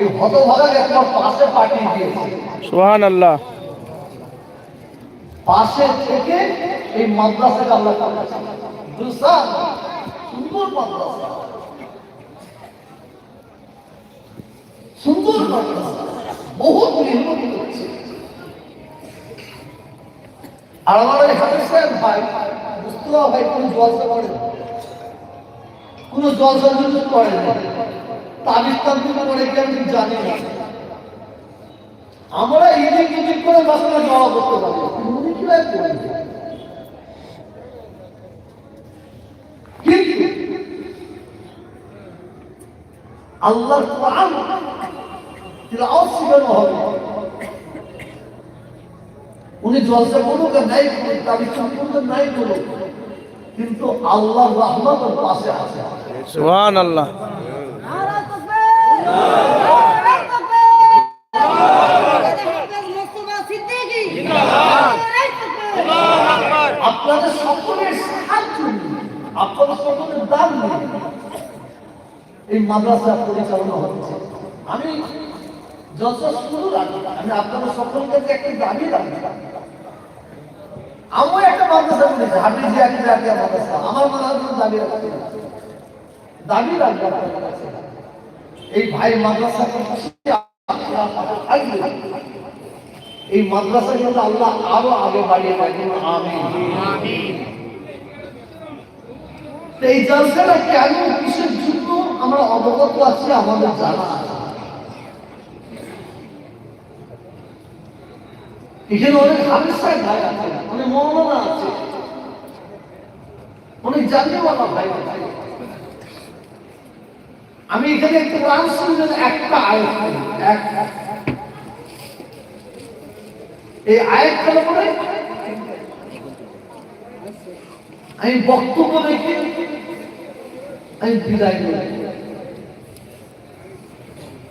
এই হতভাগাকে তোমার পাশে পাঠিয়ে দিয়েছে। সুহান আল্লাহ পাশে থেকে এই মাদ্রাসাকে আল্লাহ সুন্দর মাদ্রাসা। সুন্দর মাদ্রাসা। বহুত মেহনত করছে। আর আমার ভাই মুস্তফা ভাই কোনো জলসা করে। কোনো জলসা করে না। করে কি আমি জানি না। আমরা ইদিক ইদিক করে জমা করতে শেখানো হবে উনি জলসা করুক আর নাই করুক, তাবিজ তান্ত্রিক নাই করুক, কিন্তু আল্লাহ রহমত ওর পাশে আছে। সুহান এই মাদ্রাসা পরিচালনা হচ্ছে। আমি যত শুরু রাখি আমি আপনাদের সকলের কাছে একটা দাবি রাখি আমার একটা মাদ্রাসা করেছি হাবিজ জিয়াকি জাতীয় মাদ্রাসা। আমার হয় দাবি রাখছি দাবি রাখব আপনাদের কাছে। এই ভাই মাদ্রাসা এই মাদ্রাসা কিন্তু আল্লাহ আরও আগে বাড়িয়ে আমিন। এই জলসাটা কেন কিসের জন্য আমরা অবগত আছি আমাদের জানা। এখানে অনেক ভাই আছে, অনেক মৌলানা আছে। অনেক জাতীয়ওয়ালা ভাই আছে। আমি এখানে কোরআন শুনলেন একটা আয়াত এক এই আয়াত খেলা পরে আমি বক্তব্য রেখে আমি বিদায়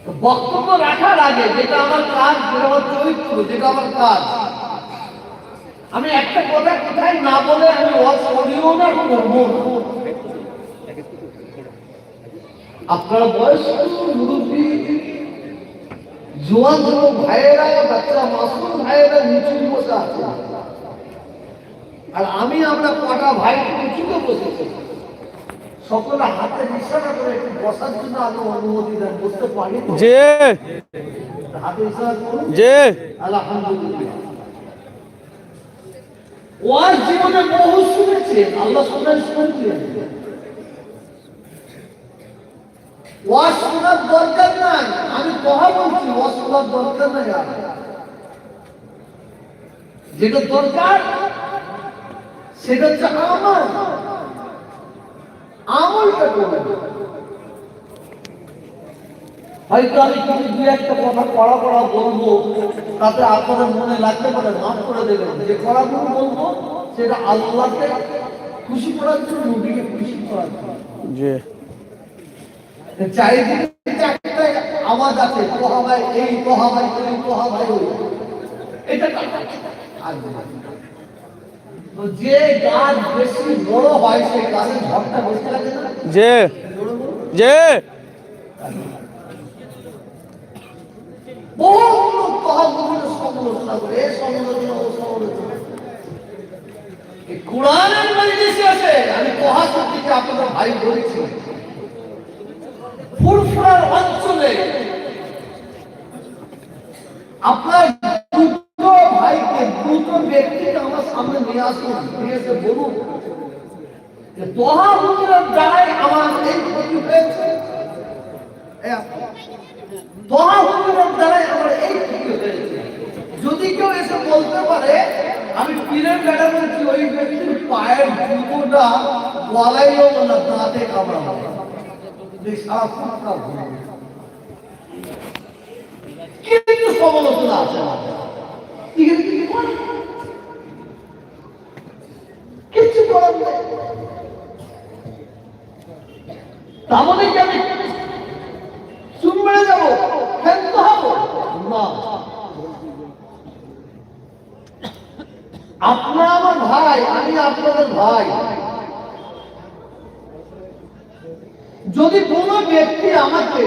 তো বক্তব্য রাখার আগে যেটা আমার কাজ, যেটা আমার চরিত্র, যেটা আমার কাজ, আমি একটা কথা কোথায় না বলে আমি ওয়াজ না করব। আপনারা বয়স্ক মুরব্বী জোয়ান যুবক ভাইয়েরা বাচ্চা মাসুম ভাইয়েরা নিচু বসে আছে। আর আমি আমরা কটা ভাই বসেছি। সকলে হাতে ইশারা করে একটু বসার জন্য আগে অনুমতি দেন বসতে পারি যে হাতে ইশারা করুন। যে আলহামদুলিল্লাহ। ওয়াজ জীবনে বহু শুনেছেন আল্লাহ শুনছেন শোনার দরকার নাই। আমি কথা বলছি শোনার দরকার নাই। যেটা দরকার, সেটা হচ্ছে আমল। আমলটা করবেন। হয়তো আমি কিছু দু একটা কথা পড়া পড়া বলব, তাতে আপনাদের মনে লাগতে পারে, মাফ করে দেবেন। যে কথাগুলো বলব, সেটা আল্লাহকে খুশি করার জন্য নবীকে খুশি করার জন্য। চারিদিকে চারটা আওয়াজ আছে তোহা এই তোহা ওই তোহা ওই। এটা আসবে না। তো যে গাছ বেশি বড় হয় সেই গাছের ঝড়টা বেশি লাগে না? যে যে। বহু লোক তহবিলের সমালোচনা করে সমালোচনা ও সমালোচনা কোরআনের আছে আমি কহা সত্যিকে আপনাদের ভাই বলেছি। ফুরফুরার অঞ্চলে আপনার দুটো ভাইকে, দুটো ব্যক্তিকে আমার সামনে নিয়ে আসুন, নিয়ে এসে বলুন যদি কেউ এসে বলতে পারে, আমি পীরের বেড়া বলছি, ওই ব্যক্তির পায়ের জুতোটা গলাইও না, দাঁতে কামড়াবো এই সারা ফুটটা ভুল। কিন্তু সমালোচনা আছে আমাদের। এখানে কি করে? কিচ্ছু করার নেই তাহলে কি আমি চুপ মেরে যাব ক্ষান্ত হব না আপনার আমার ভাই, আমি আপনাদের ভাই যদি কোনো ব্যক্তি আমাকে